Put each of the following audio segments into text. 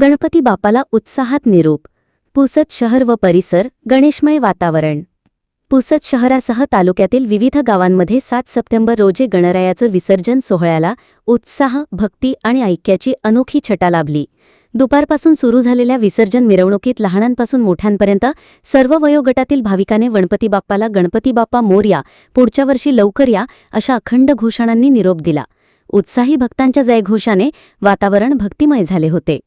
गणपती बापाला उत्साहात निरूप. पुसद शहर व परिसर गणेशमय वातावरण. पुसद शहरासह तालुक्यातील विविध गावांमध्ये सात सप्टेंबर रोजी गणरायाचं विसर्जन सोहळ्याला उत्साह भक्ती आणि ऐक्याची अनोखी छटा लाभली. दुपारपासून सुरू झालेल्या विसर्जन मिरवणुकीत लहानांपासून मोठ्यांपर्यंत सर्व वयोगटातील भाविकाने गणपती बाप्पाला गणपती बाप्पा मोर्या पुढच्या वर्षी लवकर या अशा अखंड घोषणांनी निरोप दिला. उत्साही भक्तांच्या जयघोषाने वातावरण भक्तिमय झाले होते.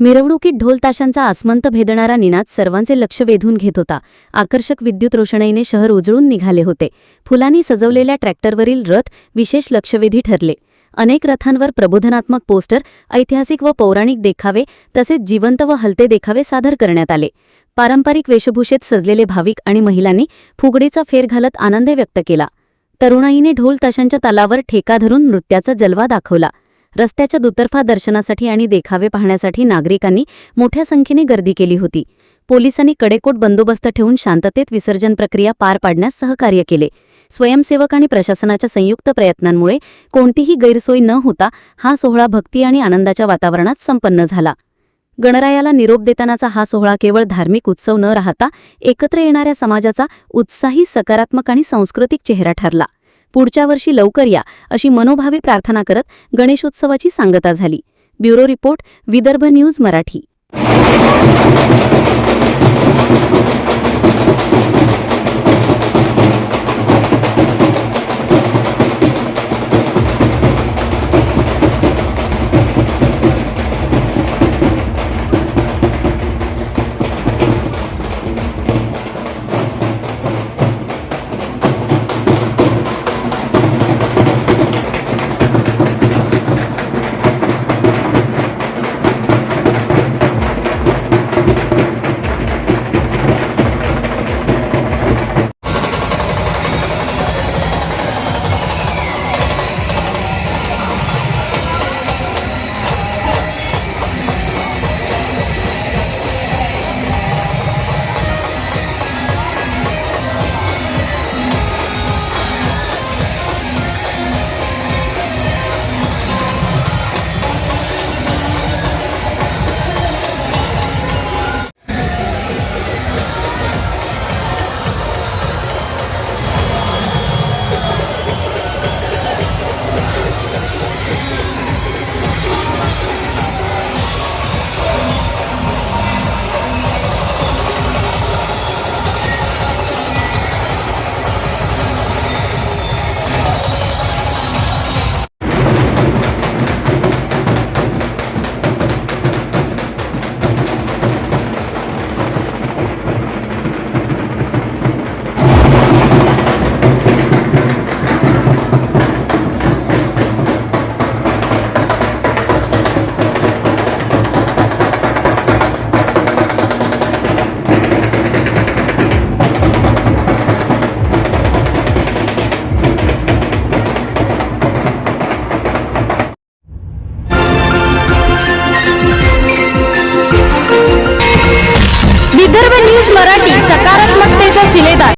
मिरवणुकीत ढोलताशांचा आसमंत भेदणारा निनाद सर्वांचे लक्ष वेधून घेत होता. आकर्षक विद्युत रोषणाईने शहर उजळून निघाले होते. फुलांनी सजवलेल्या ट्रॅक्टरवरील रथ विशेष लक्षवेधी ठरले. अनेक रथांवर प्रबोधनात्मक पोस्टर ऐतिहासिक व पौराणिक देखावे तसेच जिवंत व हलते देखावे सादर करण्यात आले. पारंपरिक वेशभूषेत सजलेले भाविक आणि महिलांनी फुगडीचा फेर घालत आनंद व्यक्त केला. तरुणाईने ढोल ताशांच्या तालावर ठेका धरून नृत्याचा जलवा दाखवला. रस्त्याच्या दुतर्फा दर्शनासाठी आणि देखावे पाहण्यासाठी नागरिकांनी मोठ्या संख्येने गर्दी केली होती. पोलिसांनी कडेकोट बंदोबस्त ठेवून शांततेत विसर्जन प्रक्रिया पार पाडण्यास सहकार्य केले. स्वयंसेवक आणि प्रशासनाच्या संयुक्त प्रयत्नांमुळे कोणतीही गैरसोय न होता हा सोहळा भक्ती आणि आनंदाच्या वातावरणात संपन्न झाला. गणरायाला निरोप देतानाचा हा सोहळा केवळ धार्मिक उत्सव न राहता एकत्र येणाऱ्या समाजाचा उत्साही सकारात्मक आणि सांस्कृतिक चेहरा ठरला. पुढच्या वर्षी लवकर या अशी मनोभावी प्रार्थना करत गणेशोत्सवाची सांगता झाली. Bureau report Vidarbha news Marathi.